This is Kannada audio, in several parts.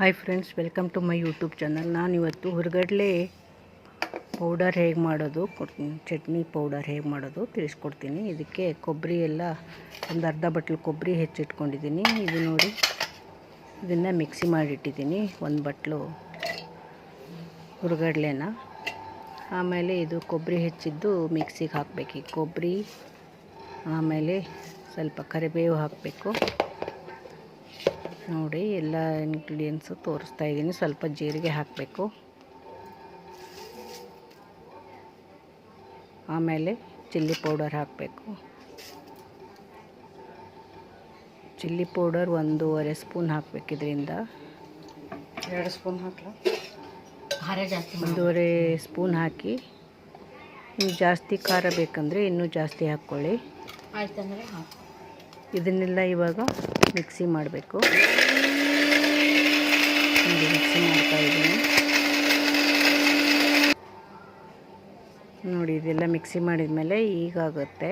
Hi friends welcome to my YouTube channel ನಾನಿವತ್ತು ಹುರಗಡಲೆ ಪೌಡರ್ ಹೇಗೆ ಮಾಡೋದು ಚಟ್ನಿ ಪೌಡರ್ ಹೇಗೆ ಮಾಡೋದು ತಿಳಿಸ್ಕೊಡ್ತೀನಿ. ಇದಕ್ಕೆ ಕೊಬ್ಬರಿ ಎಲ್ಲ, ಒಂದು ಅರ್ಧ ಬಟ್ಲು ಕೊಬ್ಬರಿ ಹೆಚ್ಚಿಟ್ಕೊಂಡಿದ್ದೀನಿ. ಇದು ನೋಡಿ, ಇದನ್ನು ಮಿಕ್ಸಿ ಮಾಡಿಟ್ಟಿದ್ದೀನಿ, ಒಂದು ಬಟ್ಲು ಹುರ್ಗಡ್ಲೆನ. ಆಮೇಲೆ ಇದು ಕೊಬ್ಬರಿ ಹೆಚ್ಚಿದ್ದು ಮಿಕ್ಸಿಗೆ ಹಾಕಬೇಕು. ಕೊಬ್ಬರಿ ಆಮೇಲೆ ಸ್ವಲ್ಪ ಕರಿಬೇವು ಹಾಕಬೇಕು. ನೋಡಿ ಎಲ್ಲ ಇಂಗ್ರೀಡಿಯೆಂಟ್ಸು ತೋರಿಸ್ತಾ ಇದ್ದೀನಿ. ಸ್ವಲ್ಪ ಜೀರಿಗೆ ಹಾಕಬೇಕು. ಆಮೇಲೆ ಚಿಲ್ಲಿ ಪೌಡರ್ ಹಾಕಬೇಕು. ಚಿಲ್ಲಿ ಪೌಡರ್ ಒಂದೂವರೆ ಸ್ಪೂನ್ ಹಾಕಬೇಕು ಇದರಿಂದ. ಎರಡು ಸ್ಪೂನ್ ಹಾಕ್ಲಾ? ಖಾರ ಜಾಸ್ತಿ ಒಂದೂವರೆ ಸ್ಪೂನ್ ಹಾಕಿ. ನೀವು ಜಾಸ್ತಿ ಖಾರ ಬೇಕಂದರೆ ಇನ್ನೂ ಜಾಸ್ತಿ ಹಾಕ್ಕೊಳ್ಳಿ. ಆಯ್ತಂದ್ರೆ ಹಾಕು. ಇದನ್ನೆಲ್ಲ ಇವಾಗ ಮಿಕ್ಸಿ ಮಾಡಬೇಕು. ಮಿಕ್ಸಿ ಮಾಡ್ತಾ ಇದ್ದೀನಿ. ನೋಡಿ, ಇದೆಲ್ಲ ಮಿಕ್ಸಿ ಮಾಡಿದ ಮೇಲೆ ಈಗಾಗುತ್ತೆ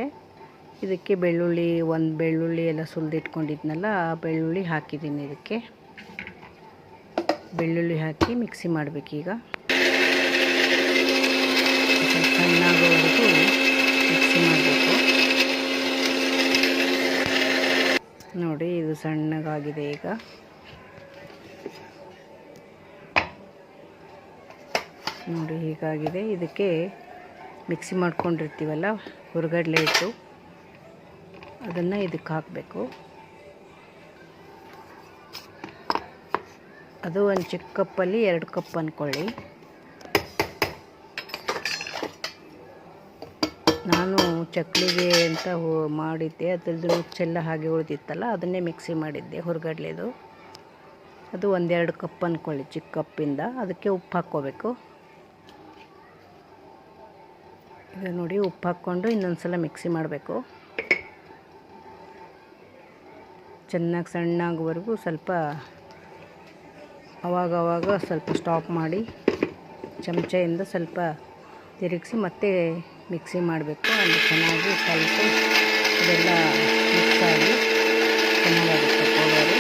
ಇದಕ್ಕೆ ಬೆಳ್ಳುಳ್ಳಿ, ಒಂದು ಬೆಳ್ಳುಳ್ಳಿ ಎಲ್ಲ ಸುಲಿದಿಟ್ಕೊಂಡಿದ್ನಲ್ಲ, ಆ ಬೆಳ್ಳುಳ್ಳಿ ಹಾಕಿದ್ದೀನಿ ಇದಕ್ಕೆ. ಬೆಳ್ಳುಳ್ಳಿ ಹಾಕಿ ಮಿಕ್ಸಿ ಮಾಡಬೇಕೀಗ. ನೋಡಿ, ಇದು ಸಣ್ಣಗಾಗಿದೆ ಈಗ. ನೋಡಿ, ಹೀಗಾಗಿದೆ. ಇದಕ್ಕೆ ಮಿಕ್ಸಿ ಮಾಡ್ಕೊಂಡಿರ್ತೀವಲ್ಲ, ಹುರ್ಗಡ್ಲೆ ಇಟ್ಟು ಅದನ್ನು ಇದಕ್ಕೆ ಹಾಕಬೇಕು. ಅದು ಒಂದು ಚಿಕ್ಕ ಕಪ್ಪಲ್ಲಿ ಎರಡು ಕಪ್ ಅಂದ್ಕೊಳ್ಳಿ ನಾನು ಚಕ್ಲಿಗೆ ಅಂತ ಹೋ- ಮಾಡಿದ್ದೆ. ಅದ್ರದ್ದು ಚೆಲ್ಲ ಹಾಗೆ ಉಳಿದಿತ್ತಲ್ಲ, ಅದನ್ನೇ ಮಿಕ್ಸಿ ಮಾಡಿದ್ದೆ ಹುರ್ಗಡ್ಲೆದು. ಅದು ಒಂದೆರಡು ಕಪ್ ಅಂದ್ಕೊಳ್ಳಿ ಚಿಕ್ಕ ಕಪ್ಪಿಂದ. ಅದಕ್ಕೆ ಉಪ್ಪು ಹಾಕ್ಕೋಬೇಕು. ಈಗ ನೋಡಿ ಉಪ್ಪು ಹಾಕ್ಕೊಂಡು ಇನ್ನೊಂದು ಸಲ ಮಿಕ್ಸಿ ಮಾಡಬೇಕು. ಚೆನ್ನಾಗಿ ಸಣ್ಣಾಗುವರೆಗೂ ಸ್ವಲ್ಪ ಅವಾಗವಾಗ ಸ್ವಲ್ಪ ಸ್ಟಾಪ್ ಮಾಡಿ, ಚಮಚೆಯಿಂದ ಸ್ವಲ್ಪ ತಿರುಗಿಸಿ ಮತ್ತೆ ಮಿಕ್ಸಿ ಮಾಡಬೇಕು. ಅದು ಚೆನ್ನಾಗಿ ಸ್ವಲ್ಪ ಇದೆಲ್ಲ ಮಿಕ್ಸ್ ಆಗಿ ಚೆನ್ನಾಗಾಗುತ್ತೆ ಪೌಡರು.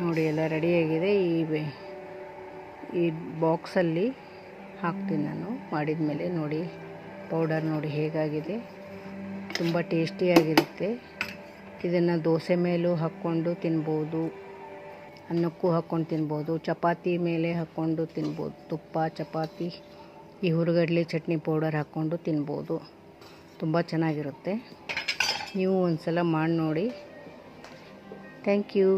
ನೋಡಿ, ಎಲ್ಲ ರೆಡಿಯಾಗಿದೆ ಈ ಈ ಬಾಕ್ಸಲ್ಲಿ ಹಾಕ್ತೀನಿ ನಾನು. ಮಾಡಿದ ಮೇಲೆ ನೋಡಿ, ಪೌಡರ್ ನೋಡಿ ಹೇಗಾಗಿದೆ. ತುಂಬ ಟೇಸ್ಟಿಯಾಗಿರುತ್ತೆ. ಇದನ್ನು ದೋಸೆ ಮೇಲೂ ಹಾಕ್ಕೊಂಡು ತಿನ್ಬೋದು. ಅನ್ನಕ್ಕೂ ಹಾಕ್ಕೊಂಡು ತಿನ್ಬೋದು, ಚಪಾತಿ ಮೇಲೆ ಹಾಕ್ಕೊಂಡು ತಿನ್ಬೋದು, ತುಪ್ಪ, ಚಪಾತಿ, ಈ ಹುರುಗಡ್ಲೆ ಚಟ್ನಿ ಪೌಡರ್ ಹಾಕ್ಕೊಂಡು ತಿನ್ಬೋದು. ತುಂಬ ಚೆನ್ನಾಗಿರುತ್ತೆ. ನೀವು ಒಂದು ಸಲ ಮಾಡಿ ನೋಡಿ. Thank you